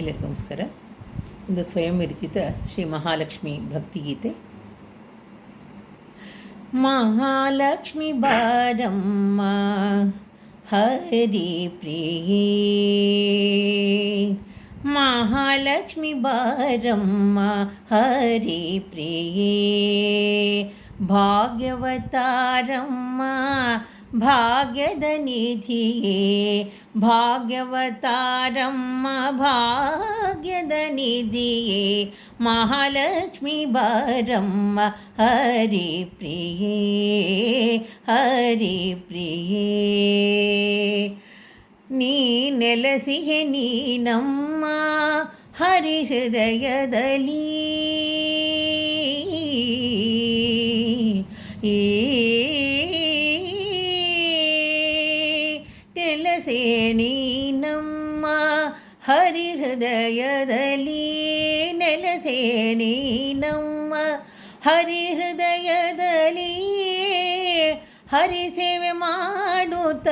ಎಲ್ಲರಿಗೂ ನಮಸ್ಕಾರ. ಒಂದು ಸ್ವಯಂ ವಿರಚಿತ ಶ್ರೀ ಮಹಾಲಕ್ಷ್ಮಿ ಭಕ್ತಿಗೀತೆ ಮಹಾಲಕ್ಷ್ಮಿ ಬಾರಮ್ಮ, ಹರಿ ಪ್ರಿಯೇ. ಮಹಾಲಕ್ಷ್ಮಿ ಬಾರಮ್ಮ, ಹರಿ ಪ್ರಿಯೇ. ಭಾಗ್ಯವತಾರಮ್ಮ ಭಾಗ್ಯದ ನಿಧಿಯೇ ಭಾಗ್ಯವತಾರಮ್ಮ ಭಾಗ್ಯದ ನಿಧಿಯೇ ಮಹಾಲಕ್ಷ್ಮಿ ಬಾರಮ್ಮ ಹರಿ ಪ್ರಿಯೇ ಹರಿ ಪ್ರಿಯೇ ನೀ ನೆಲೆಸಿಹೆ ನೀನಮ್ಮ ಹರಿ ಹೃದಯದಲ್ಲಿ ಈ ನೆಲೆಸೆ ನಮ್ಮ ಹರಿ ಹೃದಯದಲ್ಲಿ ನೆಲೆಸೆ ನಮ್ಮ ಹರಿ ಹೃದಯದಲ್ಲಿ ಹರಿ ಸೇವೆ ಮಾಡುತ್ತ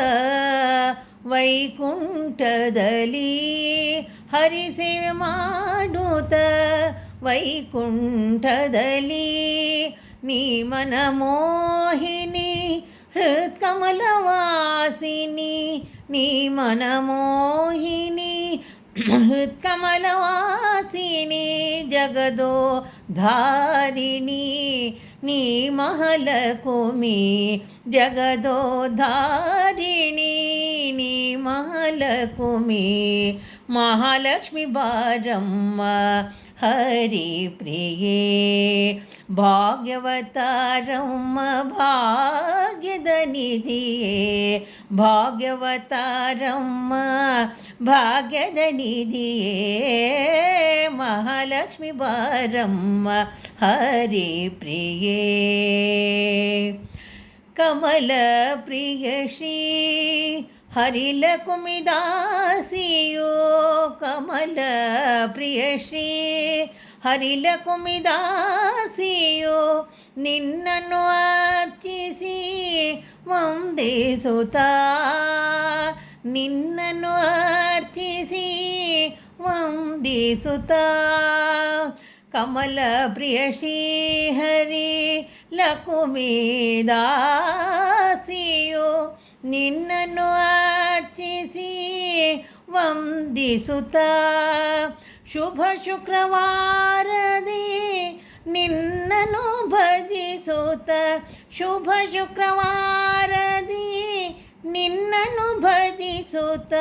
ವೈಕುಂಠದಲ್ಲಿ. ಹರಿ ಸೇವೆ ಮಾಡುತ್ತ ವೈಕುಂಠದಲ್ಲಿ. ನೀ ಮನ ಮೋಹಿನಿ, ಹೃತ್ಕಮಲವಾಸಿನಿ నీ మనమోహిని హృత్కమలవాసిని జగదో ధారిణి నీ మహలకుమి జగదో ధారిణి నీ మహలకుమి महालक्ष्मीवारम्म हरिप्रिये भाग्यवतारं भाग्यदनिधिये। भाग्यवतारं भाग्यदनिधिये। महालक्ष्मीवारम्म हरिप्रिये कमलप्रियश्री ಭಾಗ್ಯದ ನಿಧಿಯೇ ಮಹಾಲಕ್ಷ್ಮಿ ಬಾರಮ್ಮ ಹರಿ ಪ್ರಿಯೇ ಕಮಲ ಪ್ರಿಯ ಶ್ರೀ ಹರಿಲ ಕುಮಿದಾಸಿಯೋ ಕಮಲ ಪ್ರಿಯ ಶ್ರೀ ಹರಿಲ ಕುಮಿದಾಸಿಯೋ ನಿನ್ನನ್ನು ಅರ್ಚಿಸಿ ವಂದಿಸುತ್ತ ನಿನ್ನನ್ನು ಅರ್ಚಿಸಿ ವಂದಿಸುತ್ತ ಕಮಲ ಪ್ರಿಯ ಶ್ರೀ ಹರಿ ಲಕುಮಿದಾಸಿಯೋ ನಿನ್ನನ್ನು ಅರ್ಚಿಸಿ ವಂದಿಸುತ್ತ. ಶುಭ ಶುಕ್ರವಾರದಿ ನಿನ್ನನ್ನು ಭಜಿಸುತ್ತ. ಶುಭ ಶುಕ್ರವಾರದಿ ನಿನ್ನನ್ನು ಭಜಿಸುತ್ತ.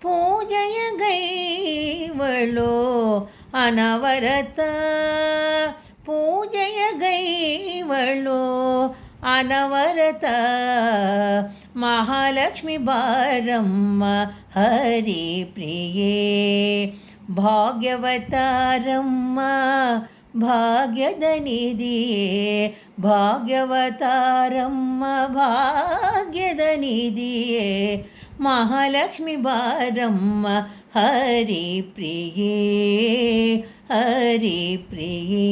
ಪೂಜೆಯ ಗೈವಳು ಅನವರತ. ಪೂಜೆಯ ಗೈವಳು ಅನವರತ. महालक्ष्मी बारम्म हरिप्रिये भाग्यवतारम्म भाग्यदनिदिये भाग्यवतारम्म भाग्यदनिदिये महालक्ष्मी बारम्म हरिप्रिये हरिप्रिये